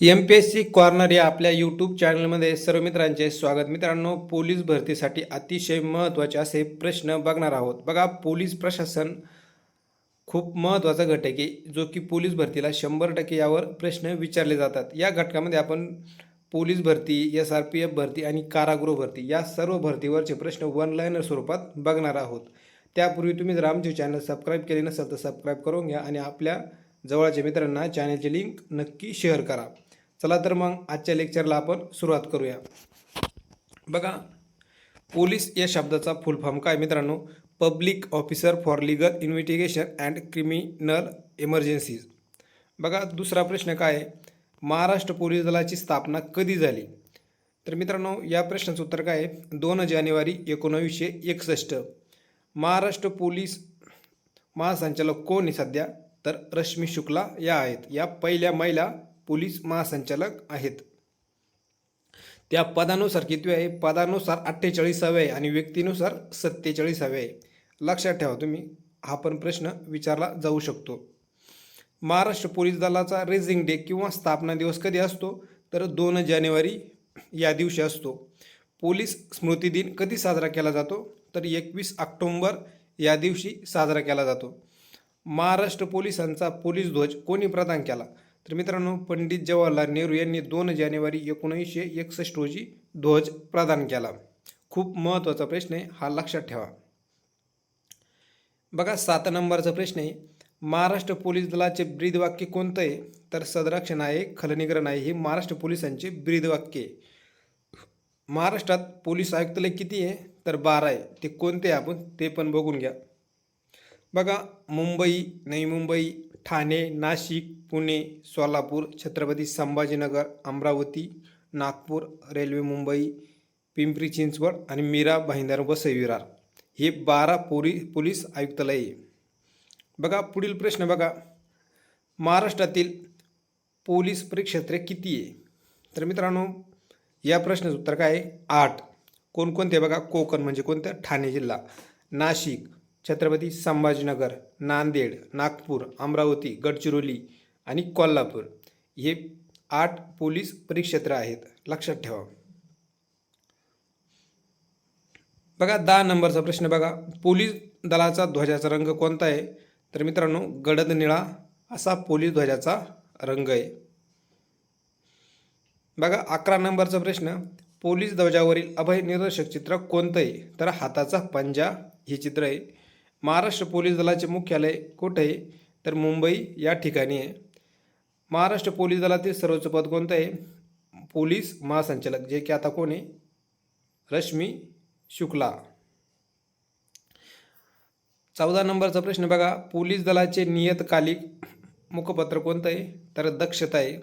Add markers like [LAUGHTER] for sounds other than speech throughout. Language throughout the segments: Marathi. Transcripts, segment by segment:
M P S C Corner या आपल्या यूट्यूब चॅनलमध्ये सर्व मित्रांचे स्वागत. मित्रांनो पोलीस भरतीसाठी अतिशय महत्त्वाचे असे प्रश्न बघणार आहोत. बघा पोलीस प्रशासन खूप महत्त्वाचा घटक आहे जो की पोलीस भरतीला शंभर टक्के यावर प्रश्न विचारले जातात. या घटकामध्ये आपण पोलीस भरती एस आर पी एफ भरती आणि कारागृह भरती या सर्व भरतीवरचे प्रश्न वन लाईनर स्वरूपात बघणार आहोत. त्यापूर्वी तुम्ही जर आमचे चॅनल सबस्क्राईब केले नसेल तर सबस्क्राईब करून घ्या आणि आपल्या जवळच्या मित्रांना चॅनलची लिंक नक्की शेअर करा. चला तर मग आजच्या लेक्चरला आपण सुरुवात करूया. बघा पोलीस या शब्दाचा फुल फॉर्म काय मित्रांनो? Public officer for legal investigation and criminal emergencies बघा दुसरा प्रश्न काय? आहे महाराष्ट्र पोलीस दलाची स्थापना कधी झाली? तर मित्रांनो या प्रश्नाचं उत्तर काय आहे? दोन जानेवारी एकोणावीसशे एकसष्ट. महाराष्ट्र पोलीस महासंचालक कोण आहे सध्या? तर रश्मी शुक्ला या आहेत. या पहिल्या महिला पोलीस महासंचालक आहेत. त्या पदानुसार कितवे आहे? पदानुसार अठ्ठेचाळीसावे आहे आणि व्यक्तीनुसार सत्तेचाळीसावे आहे. लक्षात ठेवा तुम्ही हा पण प्रश्न विचारला जाऊ शकतो. महाराष्ट्र पोलीस दलाचा रेझिंग डे किंवा स्थापना दिवस कधी असतो? तर दोन जानेवारी या दिवशी असतो. पोलीस स्मृती दिन कधी साजरा केला जातो? तर एकवीस ऑक्टोंबर या दिवशी साजरा केला जातो. महाराष्ट्र पोलिसांचा पोलीस ध्वज कोणी प्रदान केला? तर मित्रांनो पंडित जवाहरलाल नेहरू यांनी दोन जानेवारी एकोणीसशे एकसष्ट रोजी ध्वज प्रदान केला. खूप महत्त्वाचा प्रश्न आहे हा लक्षात ठेवा. बघा सात नंबरचा प्रश्न आहे महाराष्ट्र पोलीस दलाचे ब्रीदवाक्य कोणतं आहे? तर सदरक्षण आहे खलनिग्रहण आहे हे महाराष्ट्र पोलिसांचे ब्रीदवाक्य आहे. महाराष्ट्रात पोलीस आयुक्तालय किती आहे? तर बारा आहे. ते कोणते आहे आपण? ते पण बघून घ्या. बघा मुंबई नवी मुंबई ठाणे नाशिक पुणे सोलापूर छत्रपती संभाजीनगर अमरावती नागपूर रेल्वे मुंबई पिंपरी चिंचवड आणि मीरा भाईंदर व सविरार. हे बारा पोरी पोलीस आयुक्तालय आहे. बघा पुढील प्रश्न बघा. महाराष्ट्रातील पोलीस परिक्षेत्रे किती आहे? तर मित्रांनो या प्रश्नाचं उत्तर काय आहे? आठ. कोणकोणते बघा? कोकण म्हणजे कोणतं? ठाणे जिल्हा. नाशिक. छत्रपती संभाजीनगर नांदेड नागपूर अमरावती गडचिरोली आणि कोल्हापूर हे आठ पोलीस परिक्षेत्र आहेत. लक्षात ठेवा. बघा दहा नंबरचा प्रश्न बघा. पोलीस दलाचा ध्वजाचा रंग कोणता आहे? तर मित्रांनो गडद निळा असा पोलीस ध्वजाचा रंग आहे. बघा अकरा नंबरचा प्रश्न. पोलीस ध्वजावरील अभय निदर्शक चित्र कोणतं आहे? तर हाताचा पंजा हे चित्र आहे. महाराष्ट्र पोलीस दलाचे मुख्यालय कुठे आहे? तर मुंबई या ठिकाणी आहे. महाराष्ट्र पोलीस दलातील सर्वोच्च पद कोणतं आहे? पोलीस महासंचालक जे की आता कोण आहे? रश्मी शुक्ला. चौदा नंबरचा प्रश्न बघा. पोलीस दलाचे नियतकालिक मुखपत्र कोणतं आहे? तर दक्षता आहे.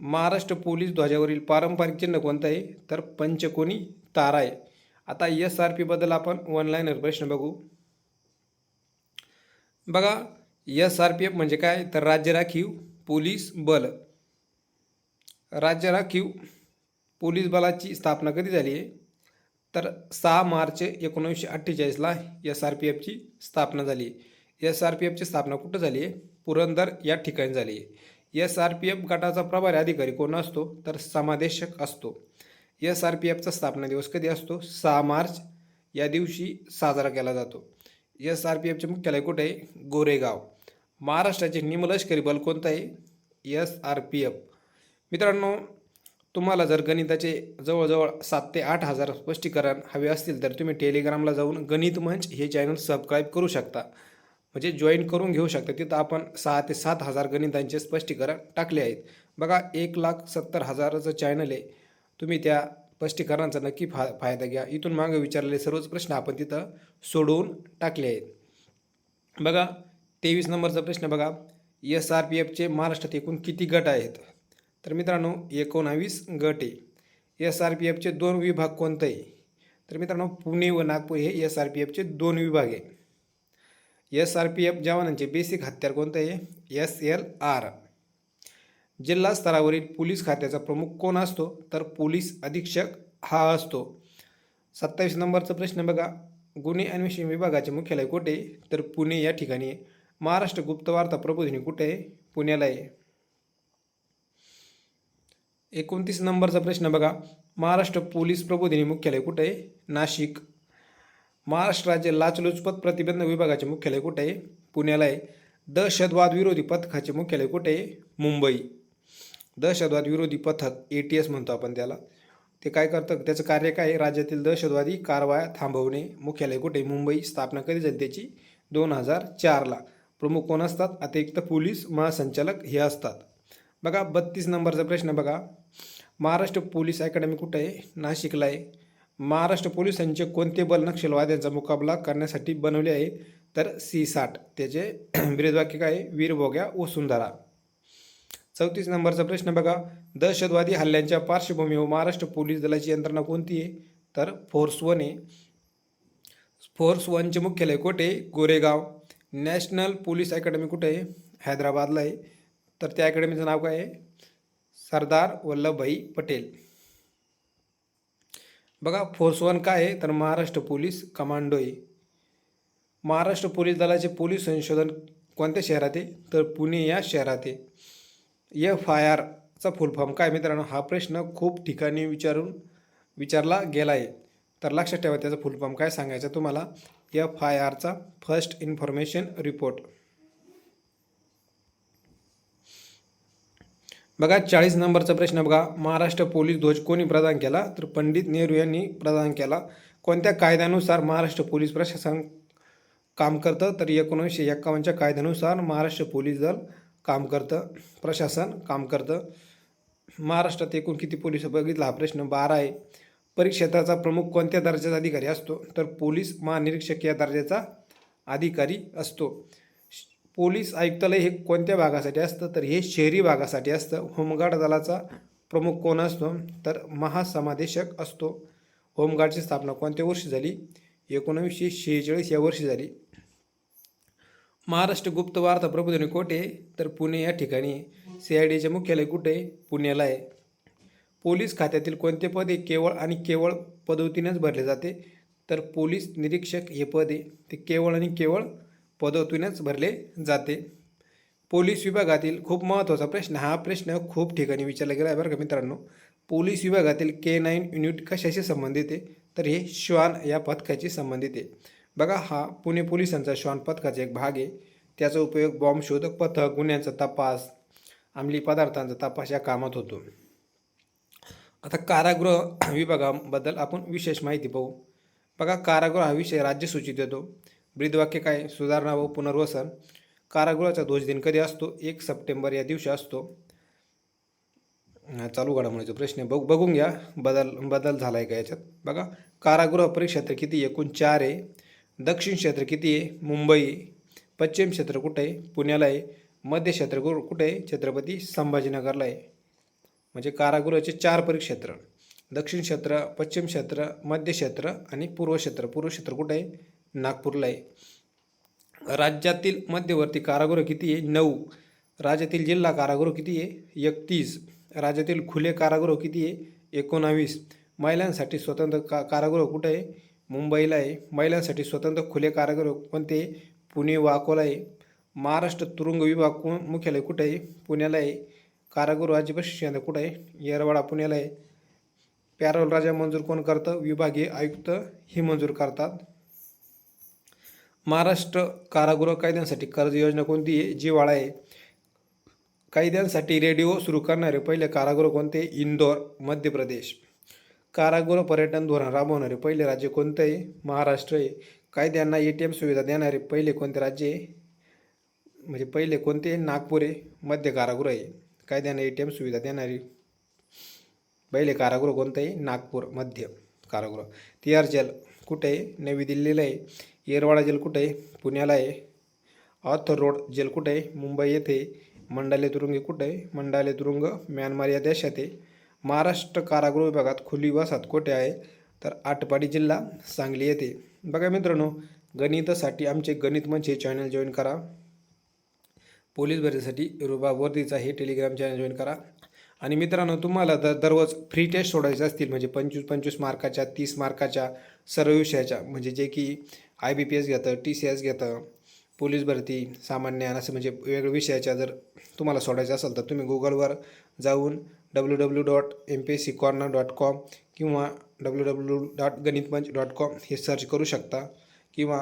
महाराष्ट्र पोलीस ध्वजावरील पारंपरिक चिन्ह कोणतं आहे? तर पंचकोनी तारा आहे. आता एस आर पीबद्दल आपण वन प्रश्न बघू. बघा एस आर पी एफ म्हणजे काय? तर राज्य राखीव पोलीस बल. राज्य राखीव पोलीस बलाची स्थापना कधी झाली आहे? तर सहा मार्च एकोणीसशे अठ्ठेचाळीसला एस आर पी एफची स्थापना झाली आहे. एस आर पी एफची स्थापना कुठं झाली आहे? पुरंदर या ठिकाणी झाली आहे. एस आर पी एफ गटाचा प्रभारी अधिकारी कोण असतो? तर समादेशक असतो. एस आर पी एफचा स्थापना दिवस कधी असतो? सहा मार्च या दिवशी साजरा केला जातो. एस आर पी एफचे मुख्यालय कुठे आहे? गोरेगाव. महाराष्ट्राचे निमलष्करी बल कोणतं आहे? S R P F. मित्रांनो तुम्हाला जर गणिताचे जवळजवळ सात ते आठ हजार स्पष्टीकरण हवे असतील तर तुम्ही टेलिग्रामला जाऊन गणित मंच हे चॅनल सबस्क्राईब करू शकता. म्हणजे जॉईन करून घेऊ शकता. तिथं आपण सहा ते सात हजार गणितांचे स्पष्टीकरण टाकले आहेत. बघा एक लाख सत्तर हजाराचं चॅनल आहे. तुम्ही त्या स्पष्टीकरणाचा नक्की फा फायदा घ्या. इथून मागं विचारलेले सर्वच प्रश्न आपण तिथं सोडवून टाकले आहेत. बघा तेवीस नंबरचा प्रश्न बघा. एस आर पी एफचे महाराष्ट्रात एकूण किती गट आहेत? तर मित्रांनो एकोणावीस गट आहे. एस आर पी एफचे दोन विभाग कोणते आहे? तर मित्रांनो पुणे व नागपूर हे एस आर पी एफचे दोन विभाग आहे. एस आर पी एफ जवानांचे बेसिक हत्यार कोणतं आहे? एस एल आर जिल्हा स्तरावरील पोलीस खात्याचा प्रमुख कोण असतो? तर पोलीस अधीक्षक हा असतो. सत्तावीस नंबरचा प्रश्न बघा. गुन्हे अन्वेषण विभागाचे मुख्यालय कुठे आहे? तर पुणे या ठिकाणी आहे. महाराष्ट्र गुप्तवार्ता प्रबोधिनी कुठे आहे? पुण्याला आहे. एकोणतीस नंबरचा प्रश्न बघा. महाराष्ट्र पोलीस प्रबोधिनी मुख्यालय कुठे आहे? नाशिक. महाराष्ट्र राज्य लाचलुचपत प्रतिबंध विभागाचे मुख्यालय कुठे आहे? पुण्याला आहे. दहशतवाद विरोधी पथकाचे मुख्यालय कुठे आहे? मुंबई. दहशतवाद विरोधी पथक ए टी एस म्हणतो आपण त्याला. ते काय करतं? त्याचं कार्य काय आहे? राज्यातील दहशतवादी कारवाया थांबवणे. मुख्यालय कुठे? मुंबई. स्थापना कधी झाली त्याची? दोन हजार चारला. प्रमुख कोण असतात? अतिरिक्त पोलीस महासंचालक हे असतात. बघा बत्तीस नंबरचा प्रश्न बघा. महाराष्ट्र पोलीस अकॅडमी कुठं आहे? नाशिकला आहे. महाराष्ट्र पोलिसांचे कोणते बल नक्षलवाद्यांचा मुकाबला करण्यासाठी बनवले आहे? तर सी साठ. त्याचे [CLEARS THROAT] विरोधवाक्य काय आहे? वसुंधरा चौतीस नंबरचा प्रश्न बघा. दहशतवादी हल्ल्यांच्या पार्श्वभूमीवर महाराष्ट्र पोलीस दलाची यंत्रणा कोणती आहे? तर फोर्स वन आहे. फोर्स वनचे मुख्यालय कुठे गोरेगाव. नॅशनल पोलीस अकॅडमी कुठे आहे? हैदराबादला आहे. तर त्या अकॅडमीचं नाव काय आहे? सरदार वल्लभभाई पटेल. बघा फोर्स वन काय आहे? तर महाराष्ट्र पोलीस कमांडो आहे. महाराष्ट्र पोलीस दलाचे पोलीस संशोधन कोणत्या शहरात आहे? तर पुणे या शहरात आहे. एफ आय आरचा फुल फॉर्म काय मित्रांनो हा प्रश्न खूप ठिकाणी विचारून विचारला गेला आहे तर लक्षात ठेवा त्याचा फुल फॉर्म काय सांगायचा तुम्हाला? एफ आय आरचा फर्स्ट इन्फॉर्मेशन रिपोर्ट बघा चाळीस नंबरचा प्रश्न बघा. महाराष्ट्र पोलीस ध्वज कोणी प्रदान केला? तर पंडित नेहरू यांनी प्रदान केला. कोणत्या कायद्यानुसार महाराष्ट्र पोलीस प्रशासन काम करतं? तर एकोणीसशे एक्कावन्नच्या कायद्यानुसार महाराष्ट्र पोलीस दल काम करतं प्रशासन काम करतं. महाराष्ट्रात एकूण किती पोलीस बघितला? हा प्रश्न बारा आहे. परिक्षेत्राचा प्रमुख कोणत्या दर्जाचा अधिकारी असतो? तर पोलीस महानिरीक्षक या दर्जाचा अधिकारी असतो. श- पोलीस आयुक्तालय हे कोणत्या भागासाठी असतं? तर हे शहरी भागासाठी असतं. होमगार्ड दलाचा प्रमुख कोण असतो? तर महासमादेशक असतो. होमगार्डची स्थापना कोणत्या वर्षी झाली? एकोणीसशे शेहेचाळीस या वर्षी झाली. महाराष्ट्र गुप्त वार्ता प्रबोधनी कोठे? आहे? तर पुणे या ठिकाणी. सी आय डीचे मुख्यालय कुठे? आहे पुण्याला आहे. पोलीस खात्यातील कोणते पद हे केवळ आणि केवळ पदवतीनेच भरले जाते? तर पोलीस निरीक्षक हे पद आहे ते केवळ आणि केवळ पदवतीनेच भरले जाते. पोलीस विभागातील खूप महत्त्वाचा प्रश्न हा प्रश्न खूप ठिकाणी विचारला गेला आहे बरं का मित्रांनो. पोलीस विभागातील के नाईन युनिट कशाशी संबंधित आहे? तर हे श्वान या पथकाशी संबंधित आहे. बघा हा पुणे पोलिसांचा श्वान पथकाचा एक भाग आहे. त्याचा उपयोग बॉम्ब शोधक पथक गुन्ह्यांचा तपास अंमली पदार्थांचा तपास या कामात होतो. आता कारागृह विभागाबद्दल आपण विशेष माहिती पाहू. बघा कारागृह हा विषय राज्य सूचित येतो. ब्रीदवाक्य काय? सुधारणा व पुनर्वसन. कारागृहाचा ध्वज दिन कधी असतो? एक सप्टेंबर या दिवशी असतो. चालू चालू घडामोडीचा प्रश्न बघ बघून घ्या. बदल बदल झाला आहे का याच्यात? बघा कारागृह परिक्षेत्र किती? एकूण चार आहे. दक्षिण क्षेत्र किती आहे? मुंबई पश्चिम क्षेत्र कुठं आहे? पुण्याला आहे. मध्य क्षेत्र कुठे कुठं आहे? छत्रपती संभाजीनगरला आहे. म्हणजे कारागृहाचे चार परिक्षेत्र. दक्षिण क्षेत्र पश्चिम क्षेत्र मध्य क्षेत्र आणि पूर्व क्षेत्र. पूर्व क्षेत्र कुठं आहे? नागपूरला आहे. राज्यातील मध्यवर्ती कारागृह किती आहे? नऊ. राज्यातील जिल्हा कारागृह किती आहे? एकतीस. राज्यातील खुले कारागृह किती आहे? एकोणावीस. महिलांसाठी स्वतंत्र का कारागृह कुठं आहे? मुंबईला आहे महिलांसाठी स्वतंत्र खुले कारागृह कोणते पुणे व अकोला आहे महाराष्ट्र तुरुंग विभाग कोण मुख्यालय कुठं आहे पुण्याला आहे कारागृहाचे प्रशिक्षण कुठं आहे येरवाडा पुण्याला आहे पॅरोल राजा मंजूर कोण करतं? विभागीय आयुक्त ही मंजूर करतात. महाराष्ट्र कारागृह कायद्यांसाठी कर्ज योजना कोणती? आहे जिवाळा आहे. कायद्यांसाठी रेडिओ सुरू करणारे पहिले कारागृह कोणते? इंदोर मध्य प्रदेश. कारागृह पर्यटन धोरण राबवणारे पहिले राज्य कोणतं आहे महाराष्ट्र आहे कायद्यांना ए टी एम सुविधा देणारे पहिले कोणते राज्य आहे म्हणजे पहिले कोणते नागपूर आहे मध्य कारागृह आहे कायद्यांना ए टी एम सुविधा देणारी पहिले कारागृह कोणतं आहे नागपूर मध्य कारागृह. तिहार जेल कुठे आहे नवी दिल्लीला आहे येरवाडा जेल कुठे आहे पुण्याला आहे ऑथर रोड जेल कुठे आहे मुंबई येथे मंडाले तुरुंग कुठे आहे मंडाले तुरुंग म्यानमार या देशात आहे महाराष्ट्र कारागृह विभागात खुली वसाहत कोठे आहे तर आटपाडी जिल्हा सांगली येथे बघा मित्रांनो गणितासाठी आमचे गणित मंच हे चॅनल जॉईन करा. पोलीस भरतीसाठी रुबा वर्दीचा हे टेलिग्राम चॅनल जॉईन करा. आणि मित्रांनो तुम्हाला तर दररोज फ्री टेस्ट सोडायचे असतील म्हणजे पंचवीस पंचवीस मार्काच्या तीस मार्काच्या सर्व विषयाच्या म्हणजे जे की आय बी पी एस घेतं टी सी एस घेतं पोलीस भरती सामान्य असं म्हणजे वेगवेगळ्या विषयाच्या जर तुम्हाला सोडायचं असेल तर तुम्ही गुगलवर जाऊन W W dot M P S C Corner dot com किंवा W W dot गणितमंच dot com हे सर्च करू शकता. किंवा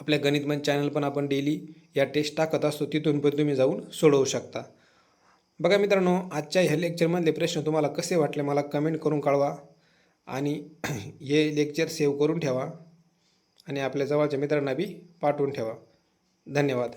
आपल्या गणितमंच चॅनल पण आपण डेली या टेस्ट टाकत असतो तिथून पण तुम्ही जाऊन सोडवू शकता. बघा मित्रांनो आजच्या ह्या लेक्चरमधले प्रश्न तुम्हाला कसे वाटले मला कमेंट करून कळवा. आणि [CLEARS THROAT] हे लेक्चर सेव्ह करून ठेवा. आणि आपल्या जवळच्या मित्रांना बी पाठवून ठेवा. धन्यवाद.